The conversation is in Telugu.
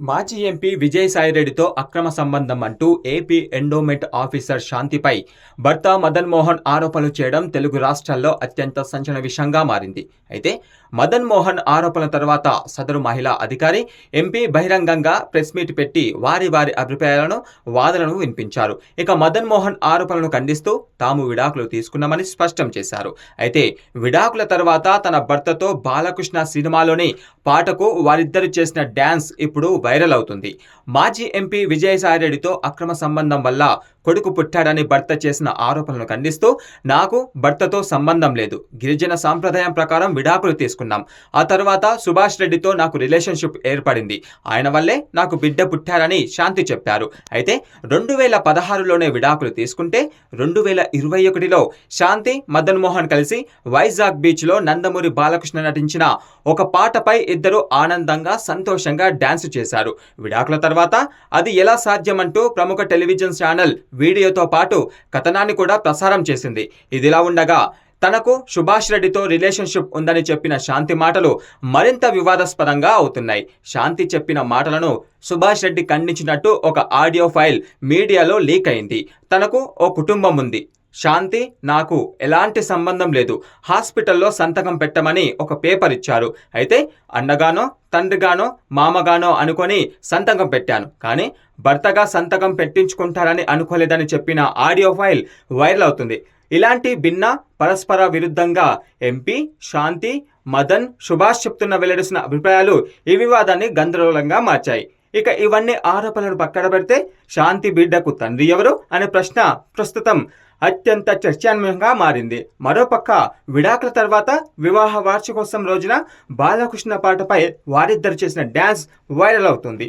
మాజీ ఎంపీ విజయసాయిరెడ్డితో అక్రమ సంబంధం అంటూ ఏపీ ఎండోమెంట్ ఆఫీసర్ శాంతిపై భర్త మదన్ మోహన్ ఆరోపణలు చేయడం తెలుగు రాష్ట్రాల్లో అత్యంత సంచలన విషయంగా మారింది. అయితే మదన్ మోహన్ ఆరోపణల తర్వాత సదరు మహిళా అధికారి ఎంపీ బహిరంగంగా ప్రెస్ మీట్ పెట్టి వారి వారి అభిప్రాయాలను వాదనను వినిపించారు. ఇక మదన్ మోహన్ ఆరోపణలను ఖండిస్తూ తాము విడాకులు తీసుకున్నామని స్పష్టం చేశారు. అయితే విడాకుల తర్వాత తన భర్తతో బాలకృష్ణ సినిమాలోని పాటకు వారిద్దరు చేసిన డ్యాన్స్ ఇప్పుడు వైరల్ అవుతుంది. మాజీ ఎంపీ విజయసాయిరెడ్డితో అక్రమ సంబంధం వల్ల కొడుకు పుట్టాడని భర్త చేసిన ఆరోపణలను ఖండిస్తూ నాకు భర్తతో సంబంధం లేదు. గిరిజన సాంప్రదాయం ప్రకారం విడాకులు తీసుకున్నాం. ఆ తర్వాత సుభాష్ రెడ్డితో నాకు రిలేషన్షిప్ ఏర్పడింది. ఆయన వల్లే నాకు బిడ్డ పుట్టారని శాంతి చెప్పారు. అయితే రెండు వేల పదహారులోనే విడాకులు తీసుకుంటే రెండు వేల ఇరవై ఒకటిలో శాంతి మదన్ మోహన్ కలిసి వైజాగ్ బీచ్లో నందమూరి బాలకృష్ణ నటించిన ఒక పాటపై ఇద్దరు ఆనందంగా సంతోషంగా డ్యాన్స్ చేశారు. విడాకుల తర్వాత అది ఎలా సాధ్యమంటూ ప్రముఖ టెలివిజన్ ఛానల్ వీడియోతో పాటు కథనాన్ని కూడా ప్రసారం చేసింది. ఇదిలా ఉండగా తనకు సుభాష్ రెడ్డితో రిలేషన్షిప్ ఉందని చెప్పిన శాంతి మాటలు మరింత వివాదాస్పదంగా అవుతున్నాయి. శాంతి చెప్పిన మాటలను సుభాష్ రెడ్డి ఖండించినట్టు ఒక ఆడియో ఫైల్ మీడియాలో లీక్ అయింది. తనకు ఓ కుటుంబం ఉంది. శాంతి నాకు ఎలాంటి సంబంధం లేదు. హాస్పిటల్లో సంతకం పెట్టమని ఒక పేపర్ ఇచ్చారు. అయితే అన్నగానో తండ్రిగానో మామగానో అనుకొని సంతకం పెట్టాను. కానీ భర్తగా సంతకం పెట్టించుకుంటారని అనుకోలేదని చెప్పిన ఆడియో ఫైల్ వైరల్ అవుతుంది. ఇలాంటి భిన్న పరస్పర విరుద్ధంగా ఎంపీ శాంతి మదన్ సుభాష్ చెప్తున్న వెల్లడిసిన అభిప్రాయాలు ఈ వివాదాన్ని గందరగోళంగా మార్చాయి. ఇక ఇవన్నీ ఆరోపణలను పక్కన పెడితే శాంతి బిడ్డకు తండ్రి ఎవరు? అనే ప్రశ్న ప్రస్తుతం అత్యంత చర్చాన్వయంగా మారింది. మరోపక్క విడాకుల తర్వాత వివాహ వార్షికోత్సవం రోజున బాలకృష్ణ పాటపై వారిద్దరు చేసిన డ్యాన్స్ వైరల్ అవుతుంది.